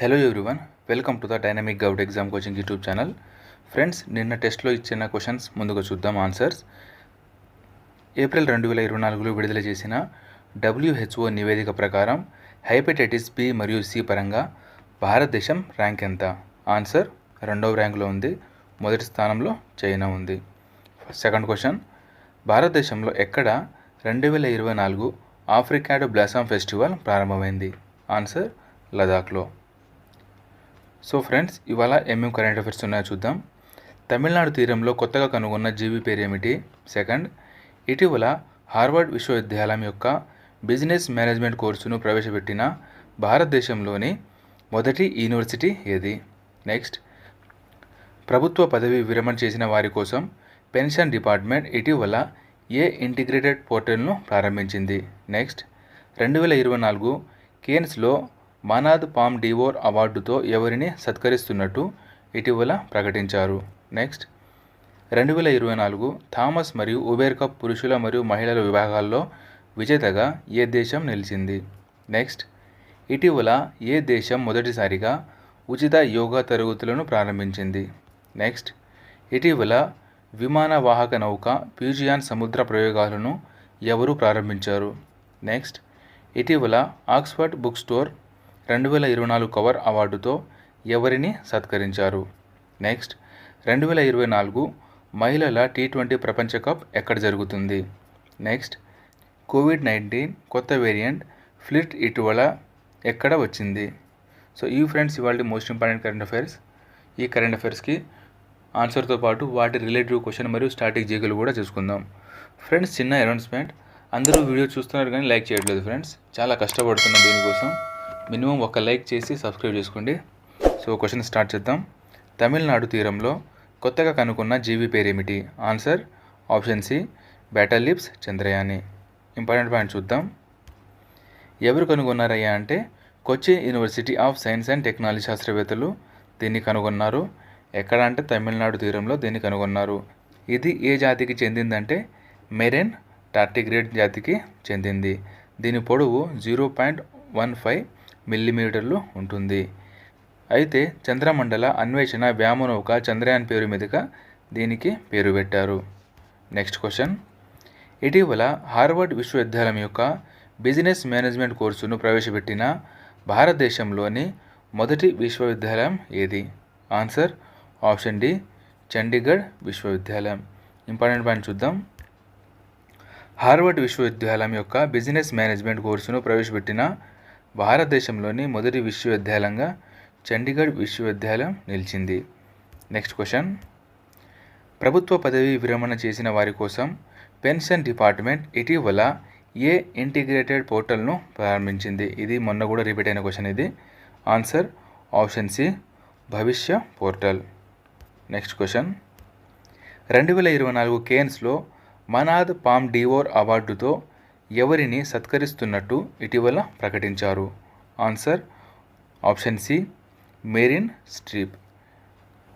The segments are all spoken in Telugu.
Hello everyone welcome to the dynamic Goud exam coaching YouTube channel friends నిన్న టెస్ట్లో ఇచ్చిన క్వశ్చన్స్ ముందుగా చూద్దాం ఆన్సర్స్ ఏప్రిల్ రెండు వేల ఇరవై నాలుగులో విడుదల చేసిన డబ్ల్యూహెచ్ఓ నివేదిక ప్రకారం హైపెటైటిస్ బి మరియు సి పరంగా భారతదేశం ర్యాంక్ ఎంత? ఆన్సర్ రెండవ ర్యాంకులో ఉంది మొదటి స్థానంలో చైనా ఉంది. సెకండ్ క్వశ్చన్ భారతదేశంలో ఎక్కడ రెండు వేల ఇరవై నాలుగు ఆఫ్రికాడ్ బ్లాసమ్ ఫెస్టివల్ ప్రారంభమైంది? ఆన్సర్ లదాఖ్లో సో ఫ్రెండ్స్ ఇవాళ ఏమేమి కరెంట్ అఫైర్స్ ఉన్నాయో చూద్దాం. తమిళనాడు తీరంలో కొత్తగా కనుగొన్న జీవి పేరు ఏమిటి? సెకండ్ ఇటీవల హార్వర్డ్ విశ్వవిద్యాలయం యొక్క బిజినెస్ మేనేజ్మెంట్ కోర్సును ప్రవేశపెట్టిన భారతదేశంలోని మొదటి యూనివర్సిటీ ఏది? నెక్స్ట్ ప్రభుత్వ పదవి విరమణ చేసిన వారి కోసం పెన్షన్ డిపార్ట్మెంట్ ఇటీవల ఏ ఇంటిగ్రేటెడ్ పోర్టల్ను ప్రారంభించింది? నెక్స్ట్ రెండు వేల ఇరవై నాలుగు కేన్స్లో మనాద్ పామ్ డివోర్ అవార్డుతో ఎవరిని సత్కరిస్తున్నట్టు ఇటీవల ప్రకటించారు. నెక్స్ట్ రెండు వేల ఇరవై నాలుగు థామస్ మరియు ఉబేర్ కప్ పురుషుల మరియు మహిళల విభాగాల్లో విజేతగా ఏ దేశం నిలిచింది? నెక్స్ట్ ఇటీవల ఏ దేశం మొదటిసారిగా ఉచిత యోగా తరగతులను ప్రారంభించింది? నెక్స్ట్ ఇటీవల విమాన వాహక నౌక ప్యూజియాన్ సముద్ర ప్రయోగాలను ఎవరు ప్రారంభించారు? నెక్స్ట్ ఇటీవల ఆక్స్ఫర్డ్ బుక్ స్టోర్ రెండు వేల ఇరవై నాలుగు కవర్ అవార్డుతో ఎవరిని సత్కరించారు? నెక్స్ట్ రెండు వేల ఇరవై నాలుగు మహిళల టీ ట్వంటీ ప్రపంచ కప్ ఎక్కడ జరుగుతుంది? నెక్స్ట్ కోవిడ్ నైన్టీన్ కొత్త వేరియంట్ ఫ్లిట్ ఇటీవల ఎక్కడ వచ్చింది? సో ఈ ఫ్రెండ్స్ ఇవాళ మోస్ట్ ఇంపార్టెంట్ కరెంట్ అఫైర్స్. ఈ కరెంట్ అఫైర్స్కి ఆన్సర్తో పాటు వాటి రిలేటివ్ క్వశ్చన్ మరియు స్టాటిక్ జీకులు కూడా చూసుకుందాం. ఫ్రెండ్స్ చిన్న అనౌన్స్మెంట్. అందరూ వీడియో చూస్తున్నారు కానీ లైక్ చేయట్లేదు ఫ్రెండ్స్. చాలా కష్టపడుతున్నాం దీనికోసం. మినిమం ఒక లైక్ చేసి సబ్స్క్రైబ్ చేసుకోండి. సో క్వశ్చన్ స్టార్ట్ చేద్దాం. తమిళనాడు తీరంలో కొత్తగా కనుగొన్న జీవి పేరేమిటి? Answer option C Batillipes Chandrayaani. Important point చూద్దాం. ఎవరు కనుగొన్నారయ్యా అంటే Cochin university of science and technology శాస్త్రవేత్తలు దీన్ని కనుగొన్నారు. ఎక్కడ అంటే తమిళనాడు తీరంలో దీన్ని కనుగొన్నారు. ఇది ఏ జాతికి చెందిందంటే మెరెన్ టార్టిగ్రేడ్ జాతికి చెందింది. దీని పొడవు జీరో పాయింట్ వన్ ఫైవ్ మిల్లీమీటర్లు ఉంటుంది. అయితే చంద్రమండల అన్వేషణ వ్యామనౌక చంద్రయాన్ పేరు మీదుగా దీనికి పేరు పెట్టారు. నెక్స్ట్ క్వశ్చన్ ఇటీవల హార్వర్డ్ విశ్వవిద్యాలయం యొక్క బిజినెస్ మేనేజ్మెంట్ కోర్సును ప్రవేశపెట్టిన భారతదేశంలోని మొదటి విశ్వవిద్యాలయం ఏది? ఆన్సర్ ఆప్షన్ డి చండీగఢ్ విశ్వవిద్యాలయం. ఇంపార్టెంట్ పాయింట్ చూద్దాం. హార్వర్డ్ విశ్వవిద్యాలయం యొక్క బిజినెస్ మేనేజ్మెంట్ కోర్సును ప్రవేశపెట్టిన భారతదేశంలోని మొదటి విశ్వవిద్యాలయంగా చండీగఢ్ విశ్వవిద్యాలయం నిలిచింది. నెక్స్ట్ క్వశ్చన్ ప్రభుత్వ పదవి విరమణ చేసిన వారి కోసం పెన్షన్ డిపార్ట్మెంట్ ఇటీవల ఏ ఇంటిగ్రేటెడ్ పోర్టల్ను ప్రారంభించింది? ఇది మొన్న కూడా రిపీట్ అయిన క్వశ్చన్ ఇది. Answer option C Bhavishya portal. Next question రెండు వేల ఇరవై నాలుగు కేన్స్లో మనాద్ పామ్ డివోర్ అవార్డుతో ఎవరిని సత్కరిస్తున్నట్టు ఇటీవల ప్రకటించారు. Answer option C Meryl Streep.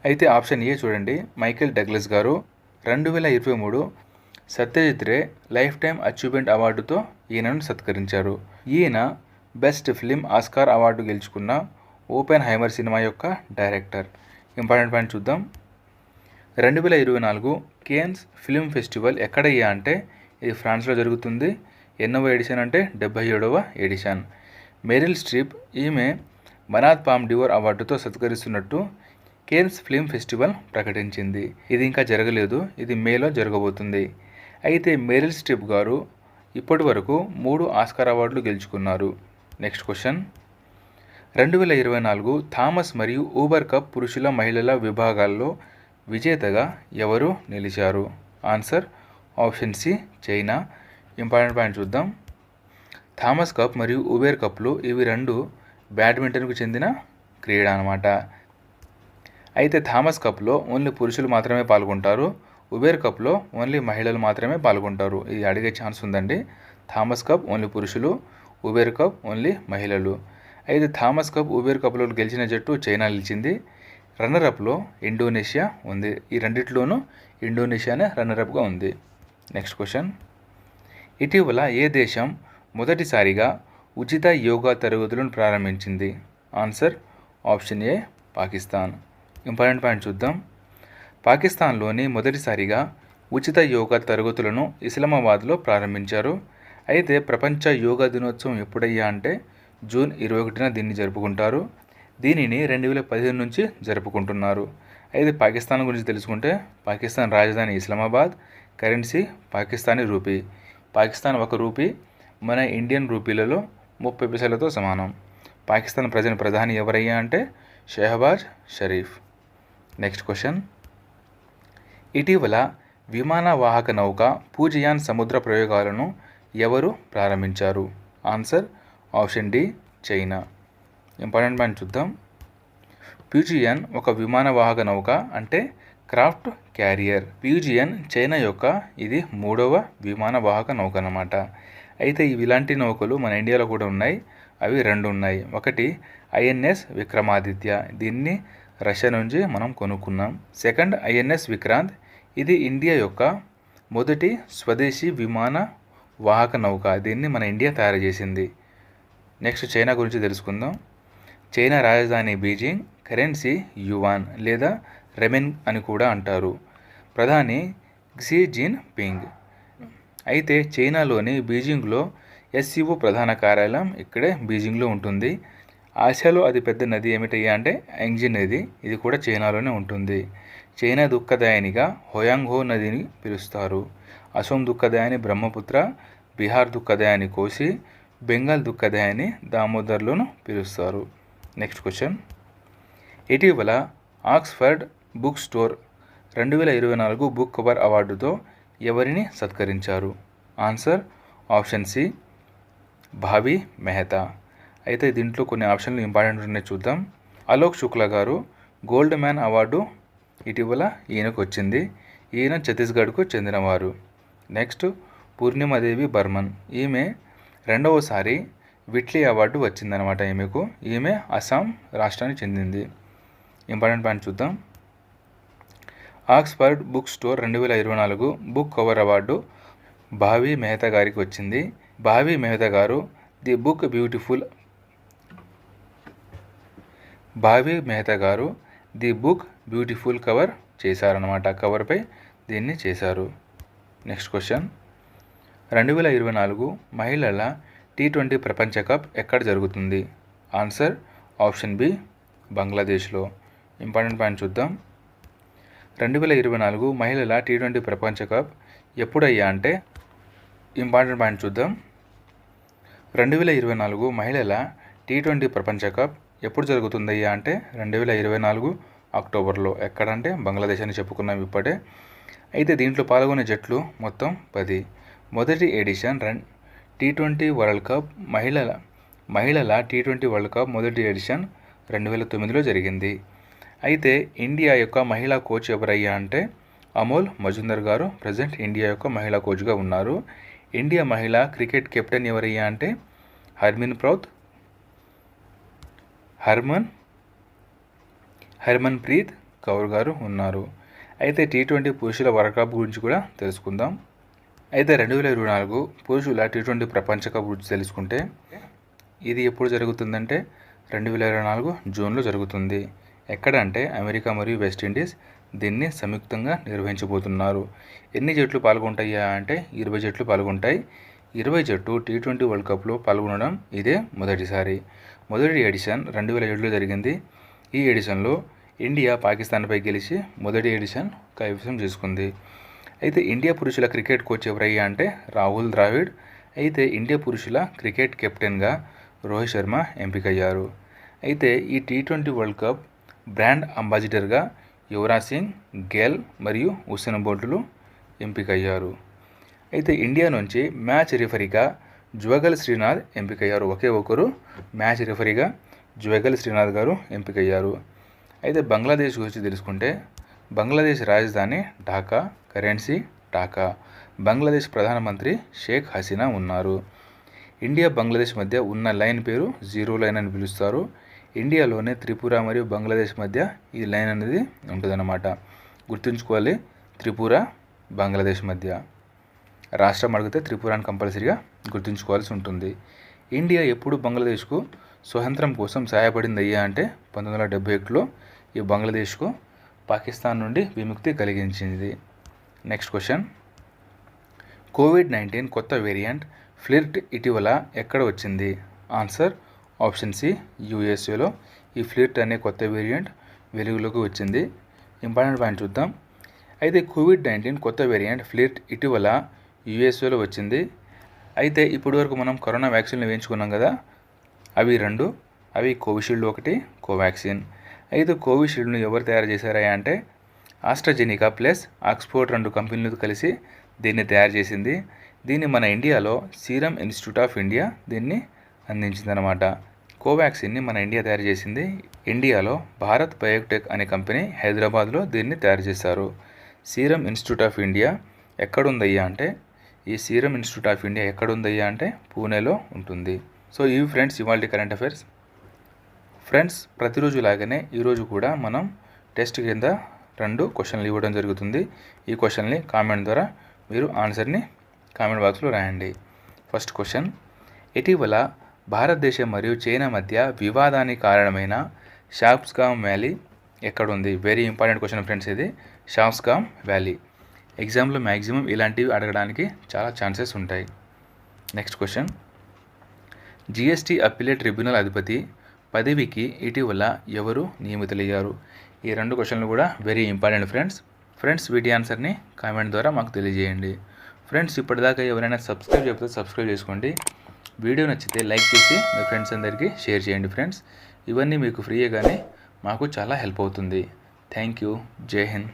అయితే ఆప్షన్ ఏ చూడండి. మైకేల్ డగ్లస్ గారు రెండు వేల ఇరవై మూడు Satyajit Ray lifetime achievement అవార్డుతో ఈయనను సత్కరించారు. ఈయన బెస్ట్ ఫిలిం ఆస్కార్ అవార్డు గెలుచుకున్న ఓపెన్ హైమర్ సినిమా యొక్క డైరెక్టర్. ఇంపార్టెంట్ పాయింట్ చూద్దాం. రెండు వేల ఇరవై నాలుగు కేన్స్ ఫిల్మ్ ఫెస్టివల్ ఎక్కడయ్యా అంటే ఇది ఫ్రాన్స్లో జరుగుతుంది. ఎన్నవ ఎడిషన్ అంటే డెబ్బై ఏడవ ఎడిషన్. మెరిల్ స్ట్రీప్ ఈమె మనాద్ పామ్ డివోర్ అవార్డుతో సత్కరిస్తున్నట్టు కేన్స్ ఫిల్మ్ ఫెస్టివల్ ప్రకటించింది. ఇది ఇంకా జరగలేదు ఇది మేలో జరగబోతుంది. అయితే మెరిల్ స్ట్రిప్ గారు ఇప్పటి వరకు మూడు ఆస్కార్ అవార్డులు గెలుచుకున్నారు. Next question. రెండు వేల ఇరవై నాలుగు థామస్ మరియు ఊబర్ కప్ పురుషుల మహిళల విభాగాల్లో విజేతగా ఎవరు నిలిచారు? Answer option C China. Important point చూద్దాం. థామస్ కప్ మరియు ఉబేర్ కప్లు ఇవి రెండు బ్యాడ్మింటన్కు చెందిన క్రీడ అనమాట అయితే థామస్ కప్లో ఓన్లీ పురుషులు మాత్రమే పాల్గొంటారు. ఉబేర్ కప్లో ఓన్లీ మహిళలు మాత్రమే పాల్గొంటారు. ఇది అడిగే ఛాన్స్ ఉందండి. థామస్ కప్ ఓన్లీ పురుషులు ఉబేర్ కప్ ఓన్లీ మహిళలు. అయితే థామస్ కప్ ఉబేర్ కప్లో గెలిచిన జట్టు చైనా నిలిచింది. రన్నరప్లో ఇండోనేషియా ఉంది. ఈ రెండిట్లోనూ ఇండోనేషియానే రన్నరప్గా ఉంది. Next question. ఇటీవల ఏ దేశం మొదటిసారిగా ఉచిత యోగా తరగతులను ప్రారంభించింది? Answer option A Pakistan. Important point చూద్దాం. పాకిస్తాన్లోని మొదటిసారిగా ఉచిత యోగా తరగతులను ఇస్లామాబాద్లో ప్రారంభించారు. అయితే ప్రపంచ యోగా దినోత్సవం ఎప్పుడయ్యా అంటే జూన్ ఇరవై ఒకటిన దీన్ని జరుపుకుంటారు. దీనిని రెండు వేల పదిహేను నుంచి జరుపుకుంటున్నారు. అయితే పాకిస్తాన్ గురించి తెలుసుకుంటే పాకిస్తాన్ రాజధాని ఇస్లామాబాద్ కరెన్సీ పాకిస్తానీ రూపీ. పాకిస్తాన్ ఒక రూపీ మన ఇండియన్ రూపీలలో ముప్పై పైసలతో సమానం. పాకిస్తాన్ ప్రజల ప్రధాని ఎవరయ్యా అంటే షెహబాజ్ షరీఫ్. Next question. ఇటీవల విమాన వాహక నౌక పూజియాన్ సముద్ర ప్రయోగాలను ఎవరు ప్రారంభించారు? Answer option D China. Important point చూద్దాం. ప్యూజియన్ ఒక విమాన వాహక నౌక అంటే క్రాఫ్ట్ క్యారియర్. ప్యూజియన్ చైనా యొక్క ఇది మూడవ విమానవాహక నౌక అన్నమాట. అయితే ఇవి ఇలాంటి నౌకలు మన ఇండియాలో కూడా ఉన్నాయి. అవి రెండు ఉన్నాయి. ఒకటి ఐఎన్ఎస్ విక్రమాదిత్య. దీన్ని రష్యా నుంచి మనం కొనుక్కున్నాం. Second INS Vikrant. ఇది ఇండియా యొక్క మొదటి స్వదేశీ విమాన వాహక నౌక. దీన్ని మన ఇండియా తయారు చేసింది. నెక్స్ట్ చైనా గురించి తెలుసుకుందాం. చైనా రాజధాని బీజింగ్ కరెన్సీ యువాన్ లేదా రెమెన్ అని కూడా అంటారు. ప్రధాని క్సీ జిన్ పింగ్. అయితే చైనాలోని బీజింగ్లో ఎస్సీఓ ప్రధాన కార్యాలయం ఇక్కడే బీజింగ్లో ఉంటుంది. ఆసియాలో అతిపెద్ద నది ఏమిటయ్యా అంటే యాంగ్జీ నది. ఇది కూడా చైనాలోనే ఉంటుంది. చైనా దుఃఖదాయనిగా హోయాంగ్హో నదిని పిలుస్తారు. అసోం దుఃఖదాయని బ్రహ్మపుత్ర బీహార్ దుఃఖదాయని కోసి బెంగాల్ దుఃఖదాయని దామోదర్లను పిలుస్తారు. Next question. ఇటీవల ఆక్స్ఫర్డ్ బుక్ స్టోర్ రెండు వేల ఇరవై నాలుగు బుక్ కవర్ అవార్డుతో ఎవరిని సత్కరించారు? ఆన్సర్ ఆప్షన్ సి భావి మెహతా. అయితే దీంట్లో కొన్ని ఆప్షన్లు ఇంపార్టెంట్ ఉన్నాయి చూద్దాం. అలోక్ శుక్లా గారు గోల్డ్ మ్యాన్ అవార్డు ఇటీవల ఈయనకు వచ్చింది ఈయన ఛత్తీస్గఢ్కు చెందినవారు. నెక్స్ట్ పూర్ణిమాదేవి బర్మన్. ఈమె రెండవసారి విట్లీ అవార్డు వచ్చిందనమాట ఈమెకు. ఈమె అస్సాం రాష్ట్రానికి చెందింది. ఇంపార్టెంట్ పాయింట్ చూద్దాం. ఆక్స్ఫర్డ్ బుక్ స్టోర్ రెండు వేల ఇరవై నాలుగు బుక్ కవర్ అవార్డు భావి మెహతా గారికి వచ్చింది. భావి మెహతా గారు ది బుక్ బ్యూటిఫుల్ భావి మెహతా గారు ది బుక్ బ్యూటిఫుల్ కవర్ చేశారనమాట కవర్పై దీన్ని చేశారు. Next question. రెండు వేల ఇరవై నాలుగు మహిళల టీ ట్వంటీ ప్రపంచ కప్ ఎక్కడ జరుగుతుంది? ఆన్సర్ ఆప్షన్ బి బంగ్లాదేశ్లో. ఇంపార్టెంట్ పాయింట్ చూద్దాం. రెండు వేల ఇరవై నాలుగు మహిళల టీ ట్వంటీ ప్రపంచ కప్ ఎప్పుడయ్యా అంటే? ఇంపార్టెంట్ పాయింట్ చూద్దాం. రెండు వేల ఇరవై నాలుగు మహిళల టీ ట్వంటీ ప్రపంచ కప్ ఎప్పుడు జరుగుతుందయ్యా అంటే? రెండు వేల ఇరవై నాలుగు అక్టోబర్లో. ఎక్కడంటే? బంగ్లాదేశ్ అని చెప్పుకున్నాం ఇప్పటే. అయితే దీంట్లో పాల్గొనే జట్లు మొత్తం పది. మొదటి edition run T twenty world cup మహిళల మహిళల టీ ట్వంటీ వరల్డ్ కప్ మొదటి ఎడిషన్ రెండు వేల తొమ్మిదిలో జరిగింది. అయితే ఇండియా యొక్క మహిళా కోచ్ ఎవరయ్యా అంటే అమోల్ మజుందర్ గారు. ప్రజెంట్ ఇండియా యొక్క మహిళా కోచ్గా ఉన్నారు. ఇండియా మహిళా క్రికెట్ కెప్టెన్ ఎవరయ్యా అంటే హర్మిన్ ప్రౌత్ హర్మన్ హర్మన్ ప్రీత్ కౌర్ గారు ఉన్నారు. అయితే టీ ట్వంటీ పురుషుల వరల్డ్ కప్ గురించి కూడా తెలుసుకుందాం. అయితే రెండు వేల ఇరవై నాలుగు పురుషుల టీ ట్వంటీ ప్రపంచ కప్ గురించి తెలుసుకుంటే ఇది ఎప్పుడు జరుగుతుందంటే రెండు వేల ఇరవై నాలుగు జూన్లో జరుగుతుంది. ఎక్కడ అంటే అమెరికా మరియు వెస్టిండీస్ దీన్ని సంయుక్తంగా నిర్వహించబోతున్నారు. ఎన్ని జట్లు పాల్గొంటాయా అంటే ఇరవై జట్లు పాల్గొంటాయి. ఇరవై జట్టు టీ ట్వంటీ వరల్డ్ కప్లో పాల్గొనడం ఇదే మొదటిసారి. మొదటి ఎడిషన్ రెండు వేల ఏడులో జరిగింది. ఈ ఎడిషన్లో ఇండియా పాకిస్తాన్పై గెలిచి మొదటి ఎడిషన్ కైవసం చేసుకుంది. అయితే ఇండియా పురుషుల క్రికెట్ కోచ్ ఎవరయ్యా అంటే రాహుల్ ద్రావిడ్. అయితే ఇండియా పురుషుల క్రికెట్ కెప్టెన్గా రోహిత్ శర్మ ఎంపికయ్యారు. అయితే ఈ T twenty world cup brand అంబాసిడర్గా Yuvraj Singh Gayle మరియు హుస్సేన్ బోల్టులు ఎంపికయ్యారు. అయితే ఇండియా నుంచి మ్యాచ్ రిఫరీగా జ్వగల్ శ్రీనాథ్ ఎంపికయ్యారు. ఒకే ఒకరు మ్యాచ్ రిఫరీగా జ్వగల్ శ్రీనాథ్ గారు ఎంపికయ్యారు. అయితే బంగ్లాదేశ్ గురించి తెలుసుకుంటే బంగ్లాదేశ్ రాజధాని ఢాకా కరెన్సీ ఢాకా. బంగ్లాదేశ్ ప్రధానమంత్రి షేక్ హసీనా ఉన్నారు. ఇండియా బంగ్లాదేశ్ మధ్య ఉన్న లైన్ పేరు జీరో లైన్ అని పిలుస్తారు. ఇండియాలోనే త్రిపుర మరియు బంగ్లాదేశ్ మధ్య ఈ లైన్ అనేది ఉంటుందన్నమాట. గుర్తుంచుకోవాలి త్రిపుర బంగ్లాదేశ్ మధ్య. రాష్ట్రం అడిగితే త్రిపురాని కంపల్సరీగా గుర్తుంచుకోవాల్సి ఉంటుంది. ఇండియా ఎప్పుడు బంగ్లాదేశ్కు స్వతంత్రం కోసం సహాయపడింది అయ్యా అంటే పంతొమ్మిది వందల డెబ్బై ఒకటిలో ఈ బంగ్లాదేశ్కు పాకిస్తాన్ నుండి విముక్తి కలిగించింది. Next question. కోవిడ్ నైన్టీన్ కొత్త వేరియంట్ ఫ్లిర్ట్ ఇటీవల ఎక్కడ వచ్చింది? ఆన్సర్ ఆప్షన్ సి యూఎస్ఏలో ఈ ఫ్లిట్ అనే కొత్త వేరియంట్ వెలుగులోకి వచ్చింది. ఇంపార్టెంట్ పాయింట్ చూద్దాం. అయితే కోవిడ్ నైన్టీన్ కొత్త వేరియంట్ ఫ్లిట్ ఇటీవల యూఎస్ఏలో వచ్చింది. అయితే ఇప్పటి వరకు మనం కరోనా వ్యాక్సిన్లు వేయించుకున్నాం కదా అవి రెండు అవి కోవిషీల్డ్ ఒకటి కోవాక్సిన్. అయితే కోవిషీల్డ్ను ఎవరు తయారు చేశారా అంటే ఆస్ట్రాజెనికా ప్లస్ ఆక్స్ఫోర్డ్ రెండు కంపెనీలు కలిసి దీన్ని తయారు చేసింది. దీన్ని మన ఇండియాలో సీరం ఇన్స్టిట్యూట్ ఆఫ్ ఇండియా దీన్ని అందించిందనమాట కోవాక్సిన్ని మన ఇండియా తయారు చేసింది ఇండియాలో భారత్ బయోటెక్ అనే కంపెనీ హైదరాబాద్లో దీన్ని తయారు చేశారు. సీరం ఇన్స్టిట్యూట్ ఆఫ్ ఇండియా ఎక్కడుందయ్యా అంటే ఈ సీరం ఇన్స్టిట్యూట్ ఆఫ్ ఇండియా ఎక్కడుందయ్యా అంటే పూణేలో ఉంటుంది. సో ఇవి ఫ్రెండ్స్ ఇవాళ కరెంట్ అఫైర్స్. ఫ్రెండ్స్ ప్రతిరోజు లాగానే ఈరోజు కూడా మనం టెస్ట్ కింద రెండు క్వశ్చన్లు ఇవ్వడం జరుగుతుంది. ఈ క్వశ్చన్ని కామెంట్ ద్వారా మీరు ఆన్సర్ని కామెంట్ బాక్స్లో రాయండి. ఫస్ట్ క్వశ్చన్ ఇటీవల భారతదేశం మరియు చైనా మధ్య వివాదానికి కారణమైన షాప్స్గామ్ వ్యాలీ ఎక్కడుంది? వెరీ ఇంపార్టెంట్ క్వశ్చన్ ఫ్రెండ్స్ ఇది. షాప్స్గామ్ వ్యాలీ. ఎగ్జామ్లో మ్యాక్సిమం ఇలాంటివి అడగడానికి చాలా ఛాన్సెస్ ఉంటాయి. Next question GST appellate tribunal అధిపతి పదవికి ఇటీవల ఎవరు నియమితులయ్యారు? ఈ రెండు క్వశ్చన్లు కూడా వెరీ ఇంపార్టెంట్ ఫ్రెండ్స్ ఫ్రెండ్స్ వీటి ఆన్సర్ని కామెంట్ ద్వారా మాకు తెలియజేయండి. ఫ్రెండ్స్ ఇప్పటిదాకా ఎవరైనా సబ్స్క్రైబ్ చెప్తే సబ్స్క్రైబ్ చేసుకోండి. వీడియో నచ్చితే లైక్ చేసి మీ ఫ్రెండ్స్ అందరికీ షేర్ చేయండి ఫ్రెండ్స్. ఇవన్నీ మీకు ఫ్రీగానే మాకు చాలా హెల్ప్ అవుతుంది. Thank you. జై హింద్.